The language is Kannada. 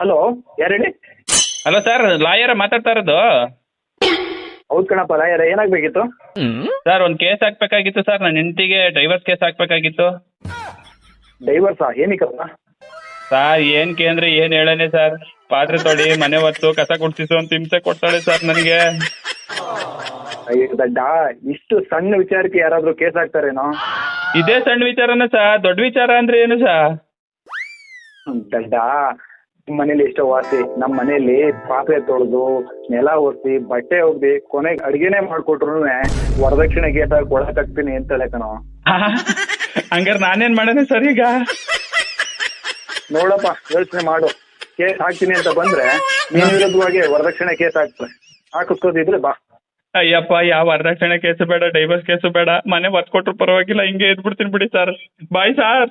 ಹಲೋ ಯಾರು ಹೇಳಿ? ಹಲೋ ಸರ್ ಲಾಯರ್ ಮಾತಾಡ್ತಾ ಇರೋದು. ಹೌದು ಕಣಪ್ಪ ಲಾಯರ್ ಏನಾಗಬೇಕಿತ್ತು? ಸರ್ ಒಂದು ಕೇಸ್ ಹಾಕ್ಬೇಕಾಗಿತ್ತು ಸರ್ ನನ್ನ ಹೆಂಡತಿಗೆ ಡೈವರ್ಸ್ ಕೇಸ್ ಹಾಕ್ಬೇಕಾಗಿತ್ತು. ಡೈವರ್ಸಾ ಏನಕ್ಕಪ್ಪ? ಸರ್ ಏನ್ ಕೇಂದ್ರ ಏನು ಹೇಳನೆ ಸರ್ ಪಾತ್ರೆ ತೊಳಿ ಮನೆ ಒತ್ತು ಕಸ ಗುಡ್ಸಿಸು ಅಂತ ಹಿಂಸೆ ಕೊಡ್ತಾಳೆ ಸರ್ ನನಗೆ. ಅಯ್ಯೋ ದಡ್ಡ ಇಷ್ಟು ಸಣ್ಣ ವಿಚಾರಕ್ಕೆ ಯಾರಾದರೂ ಕೇಸ್ ಹಾಕ್ತಾರೇನೋ? ಇದೇ ಸಣ್ಣ ವಿಚಾರನ ಸರ್ ದೊಡ್ಡ ವಿಚಾರ ಅಂದ್ರೆ ಏನು ಸರ್ ದಡ್ಡ ನಿಮ್ಮ ಮನೇಲಿ ಎಷ್ಟೋ ವಾಸಿ ನಮ್ಮ ಮನೇಲಿ ಪಾತ್ರೆ ತೊಳೆದು ನೆಲ ಒರೆಸಿ ಬಟ್ಟೆ ಒಗ್ದು ಕೊನೆಗೆ ಅಡ್ಗೆನೆ ಮಾಡ್ಕೊಟ್ರು ವರದಕ್ಷಿಣೆ ಗೇಟ್ ಹಾಕಿ ಅಂತ ಅಂತೇಳೆ ಕಣೋ. ಹಂಗಾರ ನಾನೇನ್ ಮಾಡೋಣ ಸರ್ ಈಗ? ನೋಡಪ್ಪ ಯೋಚನೆ ಮಾಡು. ಕೇಸ್ ಹಾಕ್ತೀನಿ ಅಂತ ಬಂದ್ರೆ ನೀನ್ ವಿರುದ್ಧವಾಗಿ ವರದಕ್ಷಿಣೆ ಕೇಸ್ ಹಾಕ್ತಾರೆ. ಹಾಕಿಸ್ಕೋದಿದ್ರೆ ಬಾ. ಅಯ್ಯಪ್ಪ ಯಾವ ವರದಕ್ಷಿಣೆ ಕೇಸು ಬೇಡ ಡೈವರ್ಸ್ ಕೇಸು ಬೇಡ. ಮನೆ ಒತ್ ಕೊಟ್ರು ಪರವಾಗಿಲ್ಲ ಹಿಂಗೆ ಇದ್ಬಿಡ್ತೀನಿ ಬಿಡಿ ಸರ್. Bye sir.